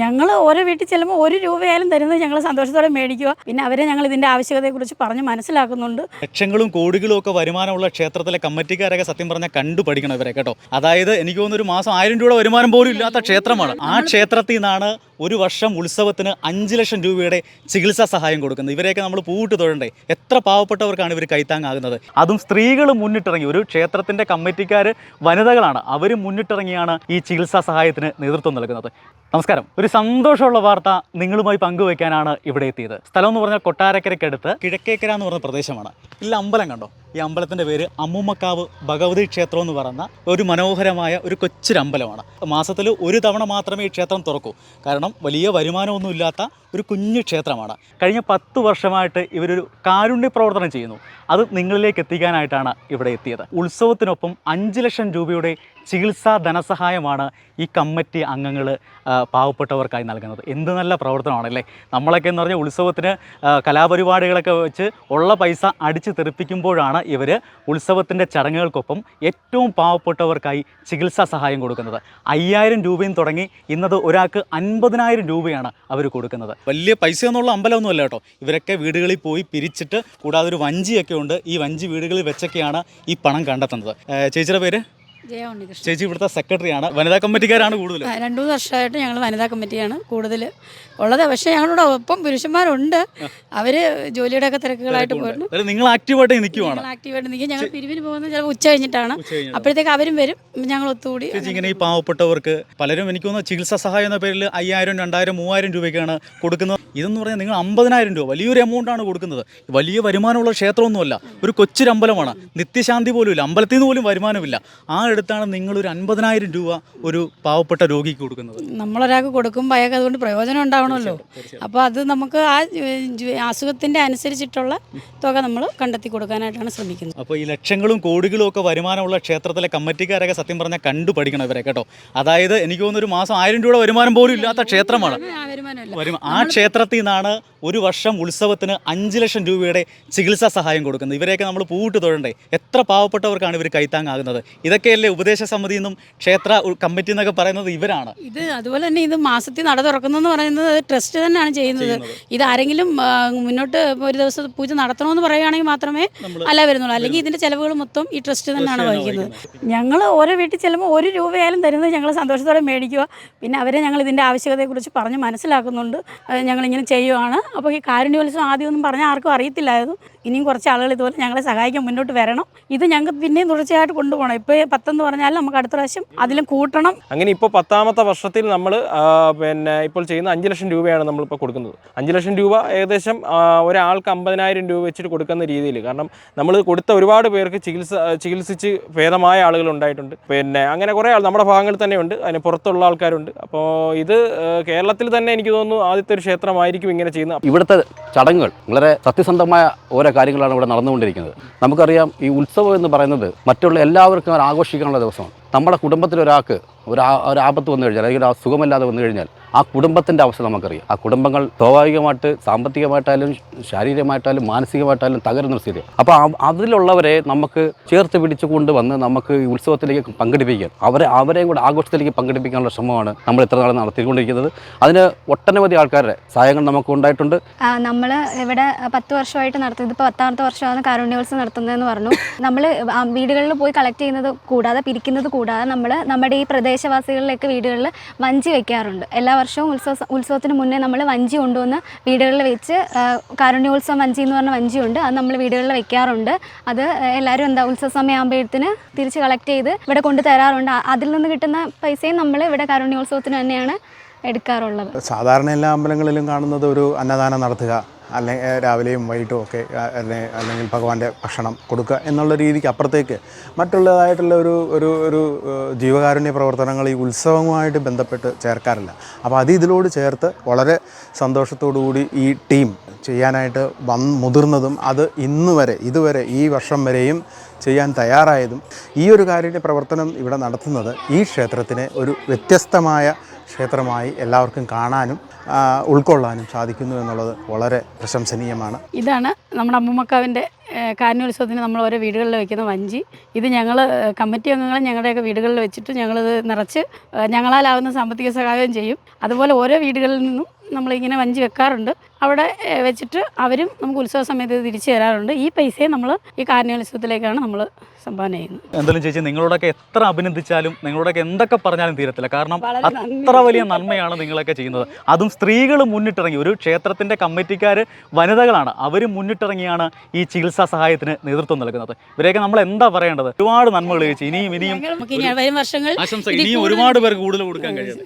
ഞങ്ങൾ ഓരോ വീട്ടിൽ ചെല്ലുമ്പോൾ ഒരു രൂപയായാലും തരുന്നത് ഞങ്ങൾ സന്തോഷത്തോടെ മേടിക്കുക പിന്നെ അവരെ ഞങ്ങൾ ഇതിന്റെ ആവശ്യകതയെ കുറിച്ച് പറഞ്ഞ് മനസ്സിലാക്കുന്നുണ്ട്. ലക്ഷങ്ങളും കോടികളും ഒക്കെ വരുമാനമുള്ള ക്ഷേത്രത്തിലെ കമ്മിറ്റിക്കാരൊക്കെ സത്യം പറഞ്ഞാൽ കണ്ടു പഠിക്കണം ഇവരെ കേട്ടോ. അതായത് എനിക്ക് തോന്നുന്നു ഒരു മാസം ആയിരം രൂപയുടെ വരുമാനം പോലും ഇല്ലാത്ത ക്ഷേത്രമാണ്. ആ ക്ഷേത്രത്തിൽ നിന്നാണ് ഒരു വർഷം ഉത്സവത്തിന് അഞ്ച് ലക്ഷം രൂപയുടെ ചികിത്സാ സഹായം കൊടുക്കുന്നത്. ഇവരെയൊക്കെ നമ്മൾ പൂവിട്ട് തൊഴണ്ടേ. എത്ര പാവപ്പെട്ടവർക്കാണ് ഇവർ കൈത്താങ്ങാകുന്നത്? അതും സ്ത്രീകൾ മുന്നിട്ടിറങ്ങി. ഒരു ക്ഷേത്രത്തിന്റെ കമ്മിറ്റിക്കാർ വനിതകളാണ്. അവർ മുന്നിട്ടിറങ്ങിയാണ് ഈ ചികിത്സാ സഹായത്തിന് നേതൃത്വം നൽകുന്നത്. നമസ്കാരം. ഒരു സന്തോഷമുള്ള വാർത്ത നിങ്ങളുമായി പങ്കുവയ്ക്കാനാണ് ഇവിടെ എത്തിയത്. സ്ഥലം എന്ന് പറഞ്ഞാൽ കൊട്ടാരക്കരയ്ക്കടുത്ത് കിഴക്കേക്കര എന്ന് പറഞ്ഞ പ്രദേശമാണ്. ഇല്ല അമ്പലം കണ്ടോ? ഈ അമ്പലത്തിന്റെ പേര് അമ്മൂമ്മക്കാവ് ഭഗവതി ക്ഷേത്രം എന്ന് പറയുന്ന ഒരു മനോഹരമായ ഒരു കൊച്ചൊരു അമ്പലമാണ് മാസത്തിൽ ഒരു തവണ മാത്രമേ ഈ ക്ഷേത്രം തുറക്കൂ. കാരണം വലിയ വരുമാനമൊന്നും ഇല്ലാത്ത ഒരു കുഞ്ഞു ക്ഷേത്രമാണ്. കഴിഞ്ഞ പത്ത് വർഷമായിട്ട് ഇവരൊരു കാരുണ്യ പ്രവർത്തനം ചെയ്യുന്നു. അത് നിങ്ങളിലേക്ക് എത്തിക്കാനായിട്ടാണ് ഇവിടെ എത്തിയത്. ഉത്സവത്തിനൊപ്പം അഞ്ച് ലക്ഷം രൂപയുടെ ചികിത്സാ ധനസഹായമാണ് ഈ കമ്മിറ്റി അംഗങ്ങൾ പാവപ്പെട്ടവർക്കായി നൽകുന്നത്. എന്ത് നല്ല പ്രവർത്തനമാണല്ലേ നമ്മളൊക്കെ എന്ന് പറഞ്ഞാൽ ഉത്സവത്തിന് കലാപരിപാടികളൊക്കെ വെച്ച് ഉള്ള പൈസ അടിച്ച് തെറിപ്പിക്കുമ്പോഴാണ് ഇവർ ഉത്സവത്തിന്റെ ചടങ്ങുകൾക്കൊപ്പം ഏറ്റവും പാവപ്പെട്ടവർക്കായി ചികിത്സാ സഹായം കൊടുക്കുന്നത്. അയ്യായിരം രൂപയും തുടങ്ങി ഇന്നത് ഒരാൾക്ക് അൻപതിനായിരം രൂപയാണ് അവർ കൊടുക്കുന്നത്. വലിയ പൈസ ഒന്നുള്ള അമ്പലമൊന്നുമല്ല കേട്ടോ. ഇവരൊക്കെ വീടുകളിൽ പോയി പിരിച്ചിട്ട് കൂടാതെ ഒരു വഞ്ചിയൊക്കെ ഉണ്ട്. ഈ വഞ്ചി വീടുകളിൽ വെച്ചൊക്കെയാണ് ഈ പണം കണ്ടെത്തുന്നത്. ചേച്ചിയുടെ പേര്? ജയ ഉണ്ണികൃഷ്ണൻ ചേച്ചി ഇവിടുത്തെ സെക്രട്ടറിയാണ്. വനിതാ കമ്മിറ്റിക്കാരാണ് കൂടുതൽ ആ, രണ്ടു മൂന്ന് വർഷമായിട്ട് ഞങ്ങൾ വനിതാ കമ്മിറ്റിയാണ് കൂടുതൽ ഉള്ളത് പക്ഷേ ഞങ്ങളുടെ ഒപ്പം പുരുഷന്മാരുണ്ട്. അവർ ജോലിയുടെ ഒക്കെ തിരക്കുകളായിട്ട് പോയിട്ടുണ്ട് അതായത് നിങ്ങൾ ആക്റ്റീവായിട്ട് നിൽക്കുവാണ്. ഞങ്ങൾ ആക്റ്റീവായിട്ട് നിൽക്കും. ഞങ്ങൾ പിരിവിന് പോകുന്നത് ചിലപ്പോൾ ഉച്ച കഴിഞ്ഞിട്ടാണ്. അപ്പോഴത്തേക്ക് അവരും വരും. ഞങ്ങൾ ഒത്തുകൂടി ചേച്ചി ഇങ്ങനെ ഈ പാവപ്പെട്ടവർക്ക് പലരും എനിക്ക് തോന്നുന്നു ചികിത്സാ സഹായം എന്ന പേരിൽ അയ്യായിരം രണ്ടായിരം മൂവായിരം രൂപയ്ക്കാണ് കൊടുക്കുന്നത്. ഇതെന്ന് പറഞ്ഞാൽ നിങ്ങൾ അമ്പതിനായിരം രൂപ വലിയൊരു എമൗണ്ട് ആണ് കൊടുക്കുന്നത്. വലിയ വരുമാനമുള്ള ക്ഷേത്രമൊന്നുമല്ല. ഒരു കൊച്ചൊരമ്പലമാണ്. നിത്യശാന്തി പോലും ഇല്ല അമ്പലത്തിൽ നിന്ന് പോലും വരുമാനമില്ല. ആ അടുത്താണ് നിങ്ങൾ ഒരു അൻപതിനായിരം രൂപ ഒരു പാവപ്പെട്ട രോഗിക്ക് കൊടുക്കുന്നത്. നമ്മളൊരാൾക്ക് കൊടുക്കുമ്പോൾ അയാൾക്ക് അതുകൊണ്ട് പ്രയോജനം ഉണ്ടാവണമല്ലോ. അപ്പോൾ അത് നമുക്ക് ആ അസുഖത്തിന്റെ അനുസരിച്ചിട്ടുള്ള തുക നമ്മൾ കണ്ടെത്തി കൊടുക്കാനായിട്ടാണ് ശ്രമിക്കുന്നത്. അപ്പോൾ ഈ ലക്ഷങ്ങളും കോടികളും ഒക്കെ വരുമാനമുള്ള ക്ഷേത്രത്തിലെ കമ്മിറ്റിക്കാരൊക്കെ സത്യം പറഞ്ഞാൽ കണ്ടു പഠിക്കണം ഇവരെ കേട്ടോ. അതായത് എനിക്ക് തോന്നുന്നു ഒരു മാസം ആയിരം രൂപയുടെ വരുമാനം പോലും ഇല്ലാത്ത ക്ഷേത്രമാണ്. ആ ക്ഷേത്രത്തിൽ നിന്നാണ് ഒരു വർഷം ഉത്സവത്തിന് അഞ്ച് ലക്ഷം രൂപയുടെ ചികിത്സാ സഹായം കൊടുക്കുന്നത് ഇവരെയൊക്കെ നമ്മൾ പൂവിട്ട് തൊഴണ്ടേ. എത്ര പാവപ്പെട്ടവർക്കാണ് ഇവർ കൈത്താങ്ങാകുന്നത്? ഇതൊക്കെയല്ലേ ഉപദേശ സമിതി എന്നും ക്ഷേത്ര കമ്മിറ്റി എന്നൊക്കെ പറയുന്നത് ഇവരാണ്. ഇത് അതുപോലെ തന്നെ ഇത് മാസത്തിൽ നട തുറക്കുന്നതെന്ന് പറയുന്നത് ട്രസ്റ്റ് തന്നെയാണ് ചെയ്യുന്നത്. ഇത് ആരെങ്കിലും മുന്നോട്ട് ഒരു ദിവസം പൂജ നടത്തണമെന്ന് പറയുകയാണെങ്കിൽ മാത്രമേ അല്ല വരുന്നുള്ളൂ. അല്ലെങ്കിൽ ഇതിന്റെ ചിലവുകൾ മൊത്തം ഈ ട്രസ്റ്റ് തന്നെയാണ് വഹിക്കുന്നത്. ഞങ്ങൾ ഓരോ വീട്ടിൽ ചെല്ലുമ്പോൾ ഒരു രൂപയായാലും തരുന്നത് ഞങ്ങൾ സന്തോഷത്തോടെ മേടിക്കുക. പിന്നെ അവരെ ഞങ്ങൾ ഇതിന്റെ ആവശ്യകതയെക്കുറിച്ച് പറഞ്ഞ് മനസ്സിലാക്കുന്നുണ്ട്. ഞങ്ങളിങ്ങനെ ചെയ്യുവാണ്. അപ്പോൾ ഈ കാരുണ്യോത്സവം ആദ്യമൊന്നും പറഞ്ഞാൽ ആർക്കും അറിയത്തില്ലായിരുന്നു. ഇനിയും കുറച്ച് ആളുകൾ ഇതുപോലെ ഞങ്ങളെ സഹായിക്കാൻ മുന്നോട്ട് വരണം. ഇത് ഞങ്ങൾക്ക് പിന്നെയും തുടർച്ചയായിട്ട് കൊണ്ടുപോകണം. ഇപ്പോൾ പത്തെന്ന് പറഞ്ഞാൽ നമുക്ക് അടുത്ത പ്രാവശ്യം അതിലും കൂട്ടണം. അങ്ങനെ ഇപ്പോൾ പത്താമത്തെ വർഷത്തിൽ നമ്മൾ പിന്നെ ഇപ്പോൾ ചെയ്യുന്ന അഞ്ച് ലക്ഷം രൂപയാണ് നമ്മളിപ്പോൾ കൊടുക്കുന്നത്. അഞ്ച് ലക്ഷം രൂപ ഏകദേശം ഒരാൾക്ക് അമ്പതിനായിരം രൂപ വെച്ചിട്ട് കൊടുക്കുന്ന രീതിയിൽ. കാരണം നമ്മൾ കൊടുത്ത ഒരുപാട് പേർക്ക് ചികിത്സ ചികിത്സിച്ച് ഭേദമായ ആളുകൾ ഉണ്ടായിട്ടുണ്ട്. പിന്നെ അങ്ങനെ കുറേ ആൾ നമ്മുടെ ഭാഗങ്ങളിൽ തന്നെ ഉണ്ട്. അതിന് പുറത്തുള്ള ആൾക്കാരുണ്ട്. അപ്പോൾ ഇത് കേരളത്തിൽ തന്നെ എനിക്ക് തോന്നുന്നു ആദ്യത്തെ ഒരു ക്ഷേത്രമായിരിക്കും ഇങ്ങനെ ചെയ്യുന്നത്. ഇവിടുത്തെ ചടങ്ങുകൾ വളരെ സത്യസന്ധമായ ഓരോ കാര്യങ്ങളാണ് ഇവിടെ നടന്നുകൊണ്ടിരിക്കുന്നത്. നമുക്കറിയാം ഈ ഉത്സവം എന്ന് പറയുന്നത് മറ്റുള്ള എല്ലാവർക്കും ആഘോഷിക്കാനുള്ള ദിവസമാണ്. നമ്മുടെ കുടുംബത്തിൽ ഒരാൾക്ക് ഒരു ഒരു ആപത്ത് വന്നു കഴിഞ്ഞാൽ അല്ലെങ്കിൽ ആ സുഖമില്ലാതെ വന്നു കഴിഞ്ഞാൽ ആ കുടുംബത്തിന്റെ അവസ്ഥ നമുക്കറിയാം. ആ കുടുംബങ്ങൾ സ്വാഭാവികമായിട്ട് സാമ്പത്തികമായിട്ടായാലും ശാരീരികമായിട്ടായാലും മാനസികമായിട്ടായാലും തകരുന്ന സ്ഥിതി അപ്പോൾ അതിലുള്ളവരെ നമുക്ക് ചേർത്ത് പിടിച്ചു കൊണ്ടുവന്ന് നമുക്ക് ഈ ഉത്സവത്തിലേക്ക് പങ്കെടുപ്പിക്കാൻ അവരെ അവരെയും കൂടെ ആഘോഷത്തിലേക്ക് പങ്കെടുപ്പിക്കാനുള്ള ശ്രമമാണ് നമ്മൾ ഇത്ര നാൾ നടത്തിക്കൊണ്ടിരിക്കുന്നത്. അതിന് ഒട്ടനവധി ആൾക്കാരുടെ സഹായങ്ങൾ നമുക്ക് ഉണ്ടായിട്ടുണ്ട്. നമ്മൾ ഇവിടെ പത്ത് വർഷമായിട്ട് നടത്തുന്നത് ഇപ്പോൾ പത്താമത്തെ വർഷമാണ് കാരുണ്യോത്സവം നടത്തുന്നതെന്ന് പറഞ്ഞു. നമ്മൾ വീടുകളിൽ പോയി കളക്ട് ചെയ്യുന്നത് കൂടാതെ പിരിക്കുന്നത് കൂടാതെ നമ്മൾ നമ്മുടെ ഈ പ്രദേശവാസികളിലേക്ക് വീടുകളിൽ വഞ്ചി വെക്കാറുണ്ട്. എല്ലാ വർഷവും ഉത്സവ ഉത്സവത്തിന് മുന്നേ നമ്മൾ വഞ്ചി കൊണ്ടുവന്ന് വീടുകളിൽ വെച്ച് കാരുണ്യോത്സവം വഞ്ചി എന്ന് പറഞ്ഞ വഞ്ചിയുണ്ട് അത് നമ്മൾ വീടുകളിൽ വെക്കാറുണ്ട്. അത് എല്ലാവരും എന്താ ഉത്സവ സമയമാകുമ്പോഴത്തിന് തിരിച്ച് കളക്ട് ചെയ്ത് ഇവിടെ കൊണ്ട് തരാറുണ്ട്. അതിൽ നിന്ന് കിട്ടുന്ന പൈസയും നമ്മൾ ഇവിടെ കാരുണ്യോത്സവത്തിന് തന്നെയാണ് എടുക്കാറുള്ളത്. സാധാരണ എല്ലാ അമ്പലങ്ങളിലും കാണുന്നത് ഒരു അന്നദാനം നടത്തുക. അല്ലെങ്കിൽ രാവിലെയും വൈകിട്ടും ഒക്കെ അല്ലെങ്കിൽ ഭഗവാന്റെ ഭക്ഷണം കൊടുക്കുക എന്നുള്ള രീതിക്ക് അപ്പുറത്തേക്ക് മറ്റുള്ളതായിട്ടുള്ള ഒരു ഒരു ഒരു ജീവകാരുണ്യ പ്രവർത്തനങ്ങൾ ഈ ഉത്സവവുമായിട്ട് ബന്ധപ്പെട്ട് ചേർക്കാറില്ല. അപ്പോൾ അത് ഇതിലോട് ചേർത്ത് വളരെ കൂടി ഈ ടീം ചെയ്യാനായിട്ട് വൻ മുതിർന്നതും അത് ഇന്ന് വരെ ഇതുവരെ ഈ വർഷം വരെയും ചെയ്യാൻ തയ്യാറായതും ഈ ഒരു കാര്യ പ്രവർത്തനം ഇവിടെ നടത്തുന്നത് ഈ ക്ഷേത്രത്തിന് ഒരു വ്യത്യസ്തമായ ക്ഷേത്രമായി എല്ലാവർക്കും കാണാനും ഉൾക്കൊള്ളാനും സാധിക്കുന്നു എന്നുള്ളത് വളരെ പ്രശംസനീയമാണ്. ഇതാണ് നമ്മുടെ അമ്മമ്മക്കാവിന്റെ കാരണോത്സവത്തിന് നമ്മൾ ഓരോ വീടുകളിൽ വെക്കുന്ന വഞ്ചി. ഇത് ഞങ്ങൾ കമ്മിറ്റി അംഗങ്ങൾ ഞങ്ങളുടെയൊക്കെ വീടുകളിൽ വെച്ചിട്ട് ഞങ്ങളിത് നിറച്ച് ഞങ്ങളാലാവുന്ന സാമ്പത്തിക സഹായം ചെയ്യും. അതുപോലെ ഓരോ വീടുകളിൽ നിന്നും നമ്മളിങ്ങനെ വഞ്ചി വെക്കാറുണ്ട്. അവിടെ വെച്ചിട്ട് അവരും നമുക്ക് ഉത്സവ സമയത്ത് തിരിച്ചു തരാറുണ്ട്. ഈ പൈസയെ നമ്മൾ ഈ കാരണോത്സവത്തിലേക്കാണ് നമ്മൾ സംഭാവന ചെയ്യുന്നത്. എന്തായാലും ചേച്ചി നിങ്ങളോടൊക്കെ എത്ര അഭിനന്ദിച്ചാലും നിങ്ങളോടൊക്കെ എന്തൊക്കെ പറഞ്ഞാലും തീരത്തില്ല. കാരണം അത്ര വലിയ നന്മയാണ് നിങ്ങളൊക്കെ ചെയ്യുന്നത്. അതും സ്ത്രീകൾ മുന്നിട്ടിറങ്ങി. ഒരു ക്ഷേത്രത്തിന്റെ കമ്മിറ്റിക്കാർ വനിതകളാണ്. അവർ മുന്നിട്ടിറങ്ങിയാണ് ഈ ചികിത്സാ സഹായത്തിന് നേതൃത്വം നൽകുന്നത്. ഇവരെയൊക്കെ നമ്മൾ എന്താ പറയേണ്ടത്? ഒരുപാട് നന്മകൾ ചേച്ചി. ഇനിയും ഇനിയും ആശംസ. ഇനിയും ഒരുപാട് പേർക്ക് കൂടുതൽ കൊടുക്കാൻ കഴിയും